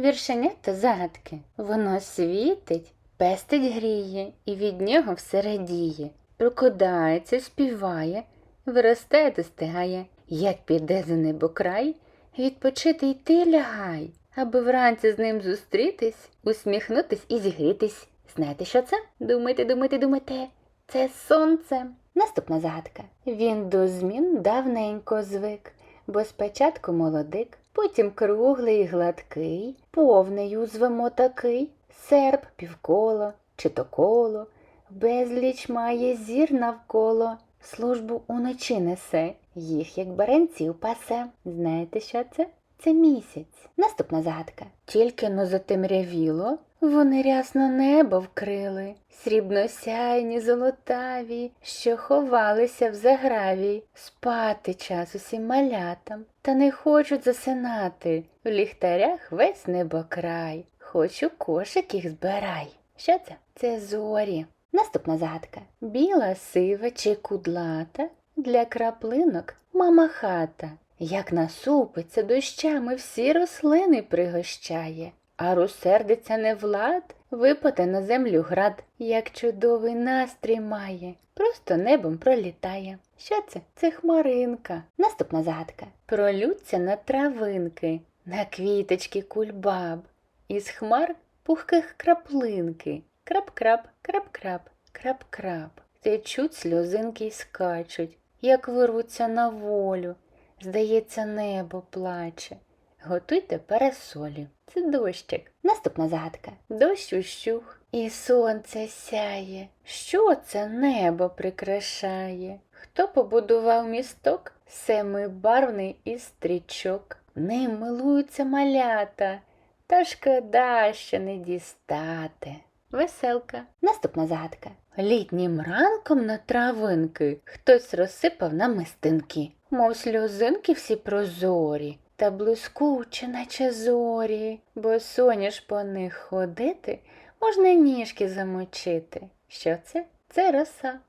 Віршенята загадки. Воно світить, пестить гріє, і від нього все радіє. Прокидається, співає, виростає, достигає. Як піде за небо край, відпочити йти лягай, аби вранці з ним зустрітись, усміхнутись і зігрітись. Знаєте, що це? Думайте, думайте, думайте. Це сонце. Наступна загадка. Він до змін давненько звик, бо спочатку молодик, потім круглий і гладкий, повний звемо такий, серп півколо чи то коло, безліч має зір навколо, службу уночі несе, їх як баранців пасе. Знаєте, що це? Це місяць. Наступна загадка. Тільки но затемрявіло, вони рясно небо вкрили, срібносяйні золотаві, що ховалися в заграві, спати час усім малятам, та не хочуть засинати. В ліхтарях весь небокрай, хоч у кошик їх збирай. Що це? Це зорі. Наступна загадка. Біла, сива чи кудлата, для краплинок мама хата. Як насупиться дощами всі рослини пригощає, а розсердиться не влад, випаде на землю град, як чудовий настрій має, просто небом пролітає. Що це? Це хмаринка. Наступна загадка. Пролються на травинки, на квіточки кульбаб, із хмар пухких краплинки. Крап-крап, крап-крап, крап-крап. Течуть сльозинки й скачуть, як вирвуться на волю. Здається, небо плаче. Готуйте парасолі. Це дощик. Наступна загадка. Дощ ущух, і сонце сяє. Що це небо прикрашає? Хто побудував місток? Семибарвний із стрічок. Ним милуються малята, та шкода, що не дістати. Веселка. Наступна загадка. Літнім ранком на травинки хтось розсипав намистинки, мов сльозинки всі прозорі, та блискуче, наче зорі, бо соняш по них ходити, можна ніжки замочити. Що це? Це роса.